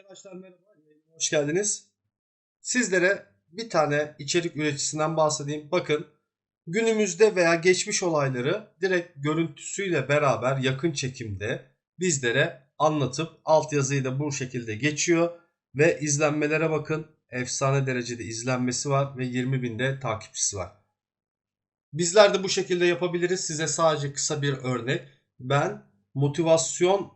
Arkadaşlar merhaba, hoş geldiniz. Sizlere bir tane içerik üreticisinden bahsedeyim. Bakın günümüzde veya geçmiş olayları direkt görüntüsüyle beraber yakın çekimde bizlere anlatıp altyazıyı da bu şekilde geçiyor. Ve izlenmelere bakın efsane derecede izlenmesi var ve 20 binde takipçisi var. Bizler de bu şekilde yapabiliriz. Size sadece kısa bir örnek. Ben motivasyon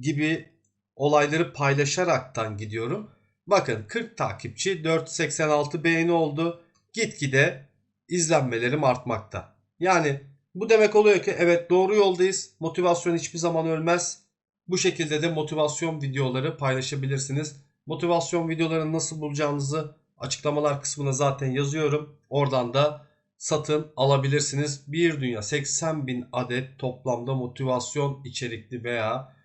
gibi olayları paylaşaraktan gidiyorum. Bakın 40 takipçi 486 beğeni oldu. Gitgide izlenmelerim artmakta. Yani bu demek oluyor ki evet doğru yoldayız. Motivasyon hiçbir zaman ölmez. Bu şekilde de motivasyon videoları paylaşabilirsiniz. Motivasyon videolarını nasıl bulacağınızı açıklamalar kısmına zaten yazıyorum. Oradan da satın alabilirsiniz. Bir dünya 80 bin adet toplamda motivasyon içerikli veya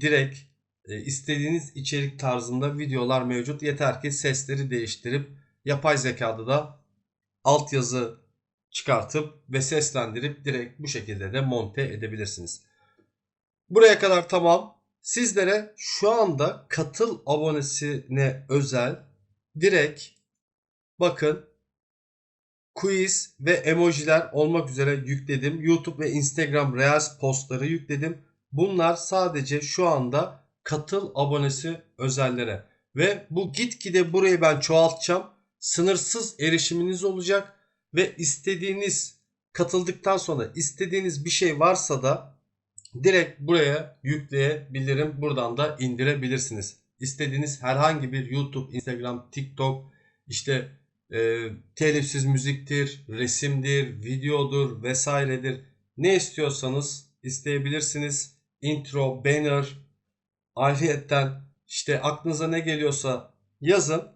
direkt istediğiniz içerik tarzında videolar mevcut. Yeter ki sesleri değiştirip yapay zekada da altyazı çıkartıp ve seslendirip direkt bu şekilde de monte edebilirsiniz. Buraya kadar tamam. Sizlere şu anda katıl abonesine özel direkt bakın quiz ve emojiler olmak üzere yükledim. YouTube ve Instagram Reels postları yükledim. Bunlar sadece şu anda katıl abonesi özellere. Ve bu gitgide burayı ben çoğaltacağım. Sınırsız erişiminiz olacak. Ve istediğiniz katıldıktan sonra istediğiniz bir şey varsa da direkt buraya yükleyebilirim. Buradan da indirebilirsiniz. İstediğiniz herhangi bir YouTube, Instagram, TikTok, işte e, telifsiz müziktir, resimdir, videodur vesairedir. Ne istiyorsanız isteyebilirsiniz. Intro, banner, ayrıyetten işte aklınıza ne geliyorsa yazın.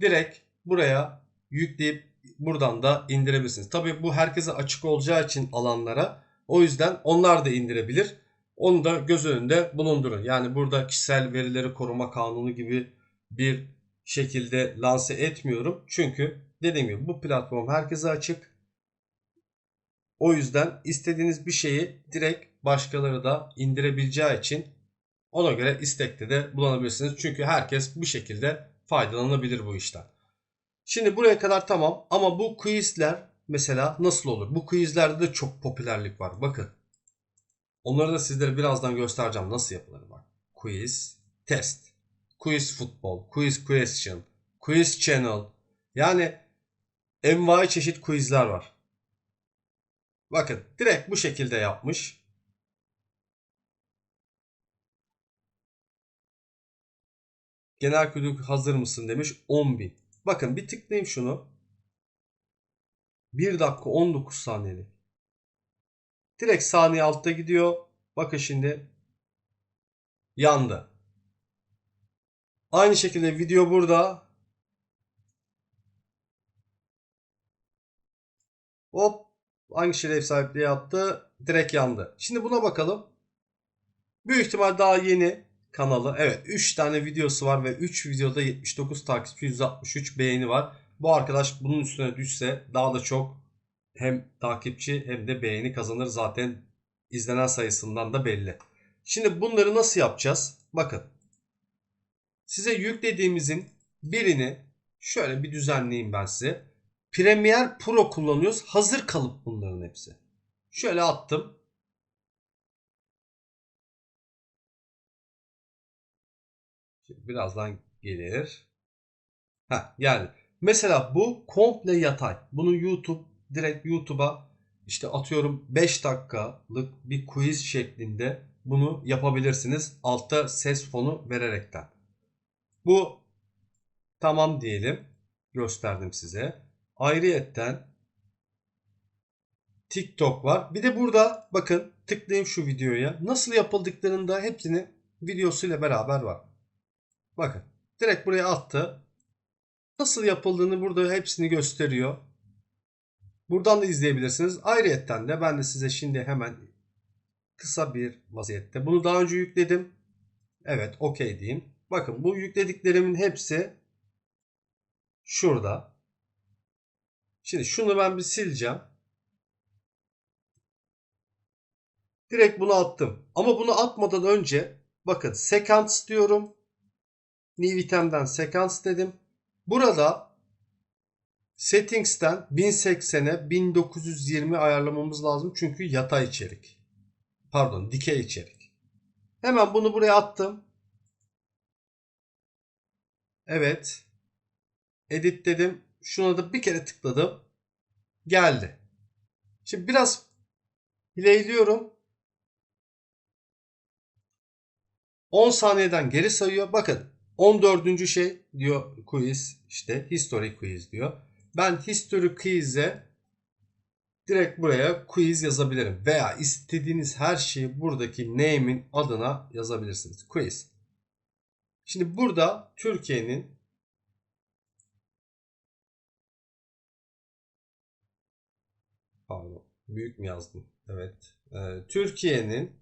Direkt buraya yükleyip buradan da indirebilirsiniz. Tabii bu herkese açık olacağı için alanlara o yüzden onlar da indirebilir. Onu da göz önünde bulundurun. Yani burada kişisel verileri koruma kanunu gibi bir şekilde lanse etmiyorum. Çünkü dediğim gibi bu platform herkese açık. O yüzden istediğiniz bir şeyi direkt başkaları da indirebileceği için ona göre istekte de bulunabilirsiniz. Çünkü herkes bir şekilde faydalanabilir bu işten. Şimdi buraya kadar tamam ama bu quizler mesela nasıl olur? Bu quizlerde de çok popülerlik var. Bakın. Onları da sizlere birazdan göstereceğim nasıl yapılır bak. Quiz, test, quiz futbol, quiz question, quiz channel. Yani envai çeşit quizler var. Bakın direkt bu şekilde yapmış. Genel kültür hazır mısın demiş 10.000. Bakın bir tıklayayım şunu. 1 dakika 19 saniyeli. Direkt saniye altta gidiyor. Bakın şimdi yandı. Aynı şekilde video burada. Hop hangi şeref sahipliği yaptı? Direkt yandı. Şimdi buna bakalım. Büyük ihtimal daha yeni kanalı. Evet 3 tane videosu var ve 3 videoda 79 takipçi 163 beğeni var. Bu arkadaş bunun üstüne düşse daha da çok hem takipçi hem de beğeni kazanır zaten izlenen sayısından da belli. Şimdi bunları nasıl yapacağız? Bakın. Size yüklediğimizin birini şöyle bir düzenleyeyim ben size. Premiere Pro kullanıyoruz. Hazır kalıp bunların hepsi. Şöyle attım. Birazdan gelir. Ha yani mesela bu komple yatay. Bunu YouTube direkt YouTube'a işte atıyorum 5 dakikalık bir quiz şeklinde bunu yapabilirsiniz. Altta ses fonu vererekten. Bu tamam diyelim. Gösterdim size. Ayrıyetten TikTok var. Bir de burada bakın tıklayayım şu videoya. Nasıl yapıldıklarını da hepsini videosuyla beraber var. Bakın direkt buraya attı. Nasıl yapıldığını burada hepsini gösteriyor. Buradan da izleyebilirsiniz. Ayrıyetten de ben de size şimdi hemen kısa bir vaziyette. Bunu daha önce yükledim. Evet okey diyeyim. Bakın bu yüklediklerimin hepsi şurada. Şimdi şunu ben bir sileceğim. Direkt bunu attım. Ama bunu atmadan önce bakın sequence diyorum. New item'den sekans dedim. Burada settings'ten 1080'e 1920 ayarlamamız lazım. Çünkü yatay içerik. Pardon dikey içerik. Hemen bunu buraya attım. Evet. Edit dedim. Şuna da bir kere tıkladım. Geldi. Şimdi biraz hileyliyorum. 10 saniyeden geri sayıyor. Bakın 14. şey diyor quiz işte history quiz diyor. Ben history quiz'e direkt buraya quiz yazabilirim. Veya istediğiniz her şeyi buradaki name'in adına yazabilirsiniz. Quiz. Şimdi burada Türkiye'nin pardon büyük mü yazdım? Evet. Ee, Türkiye'nin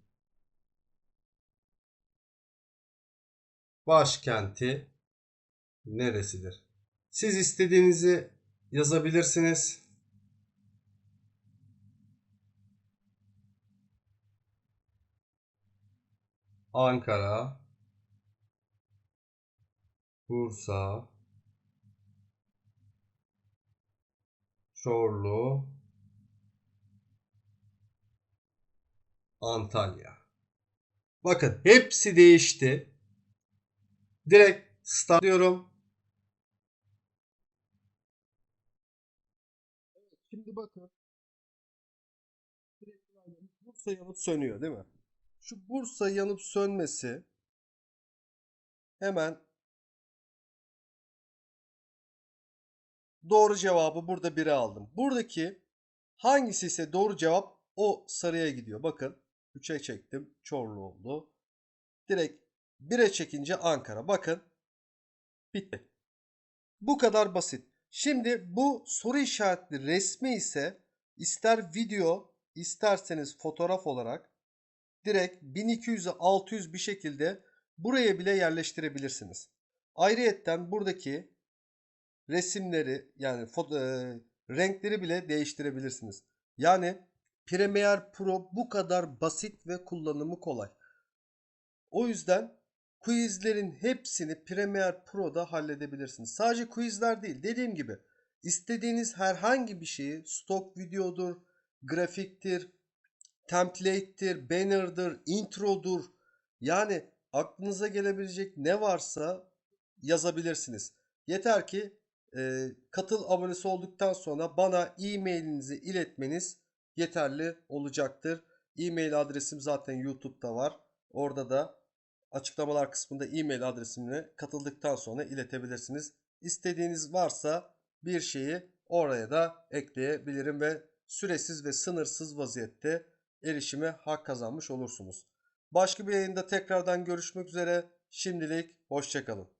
başkenti neresidir? Siz istediğinizi yazabilirsiniz. Ankara, Bursa, Çorlu, Antalya. Bakın hepsi değişti. Direkt start diyorum. Şimdi bakın. Bursa yanıp sönüyor değil mi? Şu Bursa yanıp sönmesi hemen doğru cevabı burada 1'e aldım. Buradaki hangisi ise doğru cevap o sarıya gidiyor. Bakın 3'e çektim. Çorlu oldu. Direkt 1'e çekince Ankara. Bakın bitti. Bu kadar basit. Şimdi bu soru işaretli resmi ise ister video isterseniz fotoğraf olarak direkt 1200'e 600 bir şekilde buraya bile yerleştirebilirsiniz. Ayrıyetten buradaki resimleri yani foto, e, renkleri bile değiştirebilirsiniz. Yani Premiere Pro bu kadar basit ve kullanımı kolay. O yüzden quizlerin hepsini Premiere Pro'da halledebilirsiniz. Sadece quizler değil. Dediğim gibi istediğiniz herhangi bir şeyi stok videodur, grafiktir, template'tir, banner'dır, intro'dur. Yani aklınıza gelebilecek ne varsa yazabilirsiniz. Yeter ki e, katıl abonesi olduktan sonra bana e-mailinizi iletmeniz yeterli olacaktır. E-mail adresim zaten YouTube'da var. Orada da açıklamalar kısmında e-mail adresimle katıldıktan sonra iletebilirsiniz. İstediğiniz varsa bir şeyi oraya da ekleyebilirim ve süresiz ve sınırsız vaziyette erişime hak kazanmış olursunuz. Başka bir yayında tekrardan görüşmek üzere. Şimdilik hoşçakalın.